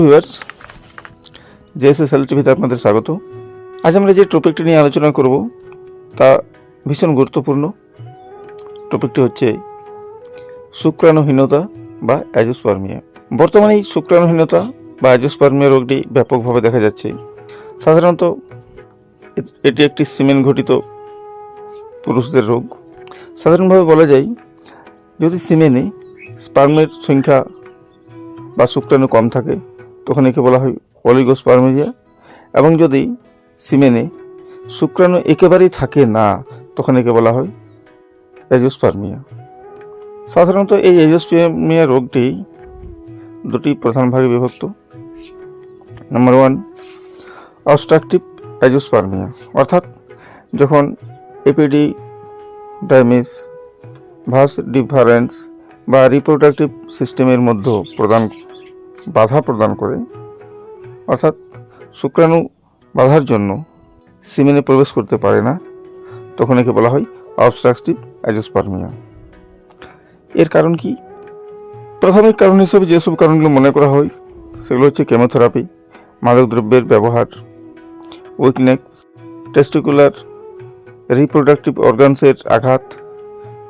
Viewers জেএসএসএল টিভিতে আপনাদের স্বাগত। আজ আমরা যে টপিকটি নিয়ে আলোচনা করব, তা ভীষণ গুরুত্বপূর্ণ। টপিকটি হচ্ছে শুক্রাণুহীনতা বা অ্যাজোস্পার্মিয়া। বর্তমানে এই শুক্রাণুহীনতা বা অ্যাজোস্পার্মিয়া রোগটি ব্যাপকভাবে দেখা যাচ্ছে। সাধারণত এটি একটি সিমেন্ট ঘটিত পুরুষদের রোগ। সাধারণভাবে বলা যায়, যদি সিমেনে স্পার্মের সংখ্যা বা শুক্রাণু কম থাকে তখন একে বলা হয় অলিগোস্পার্মিয়া এবং যদি সিমেনে শুক্রাণু একেবারেই থাকে না তখন একে বলা হয় এজোস্পার্মিয়া সাধারণত এই এজোস্পার্মিয়া রোগটি দুটি প্রধান ভাগে বিভক্ত। নাম্বার ওয়ান অবস্ট্রাকটিভ অ্যাজোস্পার্মিয়া অর্থাৎ যখন এপিডি ডায়ামিস ভাস ডিফারেন্স বা রিপ্রোডাক্টিভ সিস্টেমের মধ্যে প্রদান বাধা প্রদান করে। অর্থাৎ শুক্রাণু বাধার জন্য সিমেনে প্রবেশ করতে পারে না। তখন একে বলা হয় অবস্ট্রাকটিভ অ্যাজোস্পার্মিয়া এর কারণ কি? প্রাথমিক কারণ হিসেবে যেসব কারণগুলো মনে করা হয়, সেগুলো হচ্ছে কেমোথেরাপি, মাদকদ্রব্যের ব্যবহার উইকনেস টেস্টিকুলার রিপ্রোডাক্টিভ অর্গানসের আঘাত,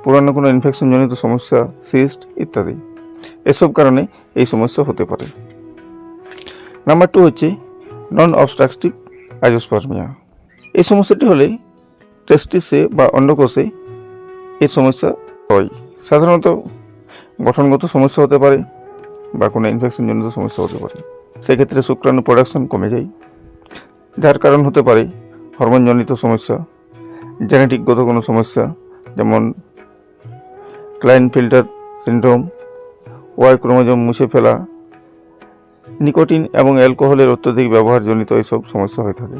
পুরানো কোনো ইনফেকশনজনিত সমস্যা সিস্ট ইত্যাদি। এসব কারণে এই সমস্যা হতে পারে। নাম্বার টু হচ্ছে নন অবস্ট্রাকটিভ অ্যাজোস্পার্মিয়া এই সমস্যাটি হলে টেস্টিসে বা অন্ডকোষে এর সমস্যা হয়। সাধারণত গঠনগত সমস্যা হতে পারে বা কোনো ইনফেকশনজনিত সমস্যা হতে পারে। সেক্ষেত্রে শুক্রাণু প্রোডাকশন কমে যায়। যার কারণ হতে পারে হরমোনজনিত সমস্যা জেনেটিকগত কোনো সমস্যা, যেমন Klinefelter syndrome Y chromosome মুছে ফেলা নিকোটিন এবং অ্যালকোহলের অত্যধিক ব্যবহারজনিত এইসব সমস্যা হয়ে থাকে।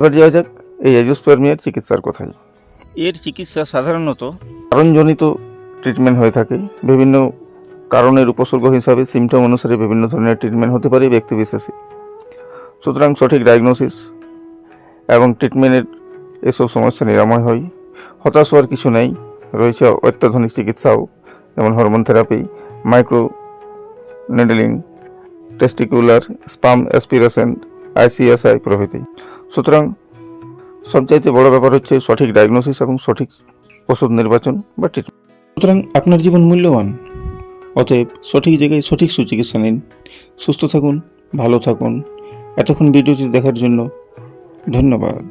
এবার যাওয়া যাক এই অ্যাজোস্পার্মিয়ার চিকিৎসার কথায় এর চিকিৎসা সাধারণত কারণজনিত ট্রিটমেন্ট হয়ে থাকে। বিভিন্ন কারণের উপসর্গ হিসাবে সিমটম অনুসারে বিভিন্ন ধরনের ট্রিটমেন্ট হতে পারে ব্যক্তিবিশেষে। সুতরাং সঠিক ডায়াগনোসিস এবং ট্রিটমেন্টের এসব সমস্যা নিরাময় হয়। হতাশ হওয়ার কিছু নেই। রয়েছে অত্যাধুনিক চিকিৎসাও। যেমন hormone therapy micro needling testicular sperm aspiration ICSI প্রভৃতি। সুতরাং সবচাইতে বড় ব্যাপার হচ্ছে সঠিক ডায়াগনোসিস এবং সঠিক ওষুধ নির্বাচন বা ট্রিটমেন্ট সুতরাং আপনার জীবন মূল্যবান। অতএব সঠিক জায়গায় সঠিক সুচিকিৎসা নিন। সুস্থ থাকুন, ভালো থাকুন। এতক্ষণ ভিডিওটি দেখার জন্য ধন্যবাদ।